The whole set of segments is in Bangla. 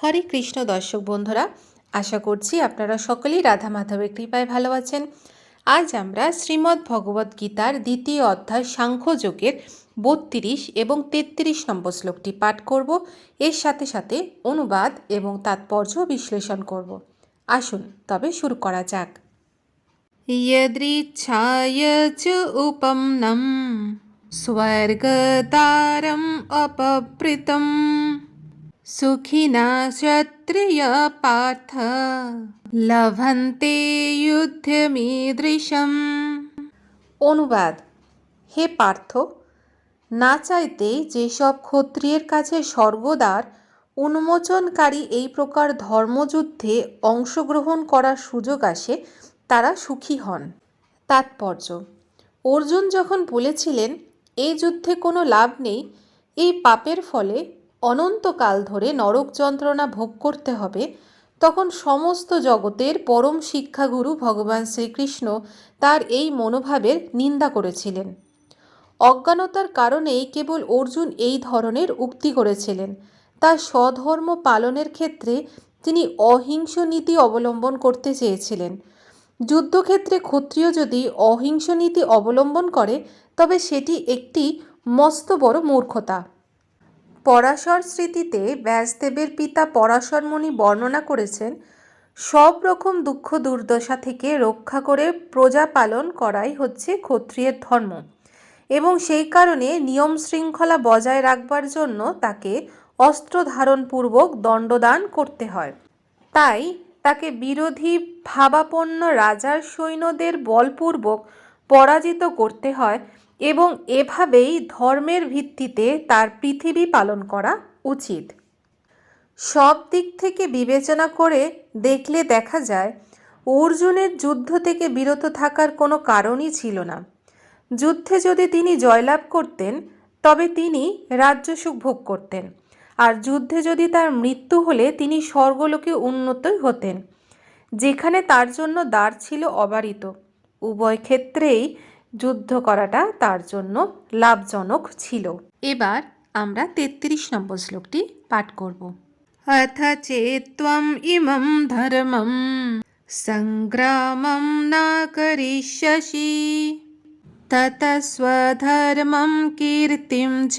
হরে কৃষ্ণ দর্শক বন্ধুরা আশা করছি আপনারা সকলেই রাধা মাধবের কৃপায় ভালো আছেন আজ আমরা শ্রীমদ্ ভগবদ্ গীতার দ্বিতীয় অধ্যায় সাংখ্যযোগের বত্রিশ এবং তেত্রিশ নম্বর শ্লোকটি পাঠ করব এর সাথে সাথে অনুবাদ এবং তাৎপর্য বিশ্লেষণ করব আসুন তবে শুরু করা যাক यदृच्छाय च उपम्नं स्वर्गतारम् अपवृतं सुखिना क्षत्रिय पार्थ লভন্তে যুদ্ধমীদৃশম অনুবাদ হে পার্থ না চাইতে যেসব ক্ষত্রিয়ের কাছে স্বর্গদ্বার উন্মোচনকারী এই প্রকার ধর্মযুদ্ধে অংশগ্রহণ করার সুযোগ আসে তারা সুখী হন তাৎপর্য অর্জুন যখন বলেছিলেন এই যুদ্ধে কোনো লাভ নেই এই পাপের ফলে অনন্তকাল ধরে নরক যন্ত্রণা ভোগ করতে হবে, তখন সমস্ত জগতের পরম শিক্ষাগুরু ভগবান শ্রীকৃষ্ণ তার এই মনোভাবের নিন্দা করেছিলেন। অজ্ঞানতার কারণেই কেবল অর্জুন এই ধরনের উক্তি করেছিলেন। তার স্বধর্ম পালনের ক্ষেত্রে তিনি অহিংস নীতি অবলম্বন করতে চেয়েছিলেন। যুদ্ধক্ষেত্রে ক্ষত্রিয় যদি অহিংস নীতি অবলম্বন করে, তবে সেটি একটি মস্ত বড় মূর্খতা। পরাশর স্মৃতিতে ব্যাসদেবের পিতা পরাশরমণি বর্ণনা করেছেন, সব রকম দুঃখ দুর্দশা থেকে রক্ষা করে প্রজা পালন করাই হচ্ছে ক্ষত্রিয়ের ধর্ম। এবং সেই কারণে নিয়ম শৃঙ্খলা বজায় রাখবার জন্য তাকে অস্ত্র ধারণপূর্বক দণ্ডদান করতে হয়। তাই তাকে বিরোধী ভাবাপন্ন রাজার সৈন্যদের বলপূর্বক পরাজিত করতে হয় এবং এভাবেই ধর্মের ভিত্তিতে তার পৃথিবী পালন করা উচিত। সব দিক থেকে বিবেচনা করে দেখলে দেখা যায়, অর্জুনের যুদ্ধ থেকে বিরত থাকার কোনো কারণই ছিল না। যুদ্ধে যদি তিনি জয়লাভ করতেন, তবে তিনি রাজ্যসুখ ভোগ করতেন। আর যুদ্ধে যদি তার মৃত্যু হলে, তিনি স্বর্গলোকে উন্নতই হতেন। যেখানে তার জন্য দ্বার ছিল অবারিত। উভয় ক্ষেত্রেই যুদ্ধ করাটা তার জন্য লাভজনক ছিল। এবার আমরা তেত্রিশ নম্বর শ্লোকটি পাঠ করব। অথ চেত্বম ইমম ধর্মম সংগ্রামম না করিষ্যসি। তত স্বধর্মম কীর্তিম চ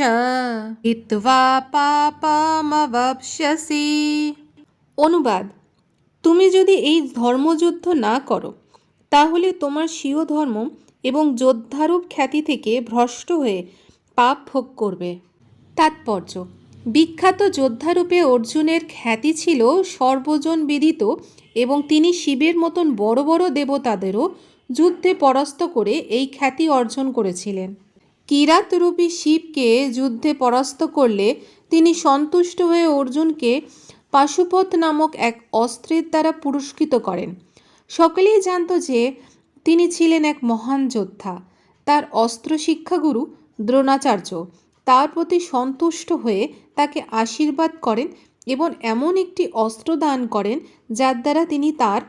হিত্বা পাপমবশ্যসি অনুবাদ তুমি যদি এই ধর্মযুদ্ধ না করো তাহলে তোমার স্বীয় ধর্ম এবং যোদ্ধারূপ খ্যাতি থেকে ভ্রষ্ট হয়ে পাপ ভোগ করবে। তাৎপর্য, বিখ্যাত যোদ্ধারূপে অর্জুনের খ্যাতি ছিল সর্বজন বিদিত এবং তিনি শিবের মতন বড় বড় দেবতাদেরও যুদ্ধে পরাস্ত করে এই খ্যাতি অর্জন করেছিলেন। কিরাতরূপী শিবকে যুদ্ধে পরাস্ত করলে তিনি সন্তুষ্ট হয়ে অর্জুনকে পাশুপথ নামক এক অস্ত্রের দ্বারা পুরস্কৃত করেন। সকলেই জানত যে তিনি ছিলেন এক মহান যোদ্ধা। তার অস্ত্র শিক্ষাগুরু দ্রোণাচার্য। তার প্রতি সন্তুষ্ট হয়ে তাকে আশীর্বাদ করেন এবং এমন একটি অস্ত্র দান করেন যার দ্বারা তিনি তার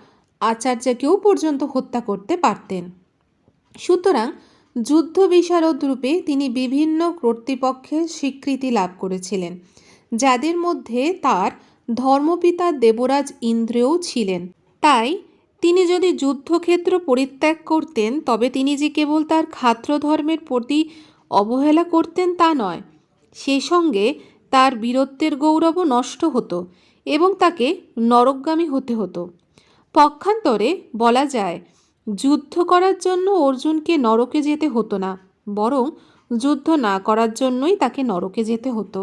আচার্যকেও পর্যন্ত হত্যা করতে পারতেন। সুতরাং যুদ্ধ বিশারদ রূপে তিনি বিভিন্ন কর্তৃপক্ষের স্বীকৃতি লাভ করেছিলেন, যাদের মধ্যে তার ধর্মপিতা দেবরাজ ইন্দ্রও ছিলেন। তাই তিনি যদি যুদ্ধক্ষেত্র পরিত্যাগ করতেন, তবে তিনি যে কেবল তার খাত্র ধর্মের প্রতি অবহেলা করতেন তা নয় সেই সঙ্গে তার বীরত্বের গৌরবও নষ্ট হতো এবং তাকে নরকগামী হতে হতো। পক্ষান্তরে বলা যায়, যুদ্ধ করার জন্য অর্জুনকে নরকে যেতে হতো না, বরং যুদ্ধ না করার জন্যই তাকে নরকে যেতে হতো।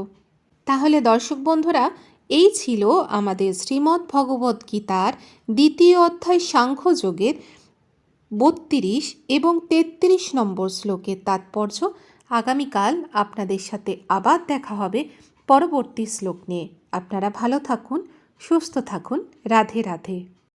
তাহলে দর্শক বন্ধুরা এই ছিল আমাদের শ্রীমদ্ ভগবদ্ গীতার দ্বিতীয় অধ্যায় সাংখ্যযোগের বত্রিশ এবং তেত্রিশ নম্বর শ্লোকের তাৎপর্য। আগামীকাল আপনাদের সাথে আবার দেখা হবে পরবর্তী শ্লোক নিয়ে। আপনারা ভালো থাকুন, সুস্থ থাকুন। রাধে রাধে।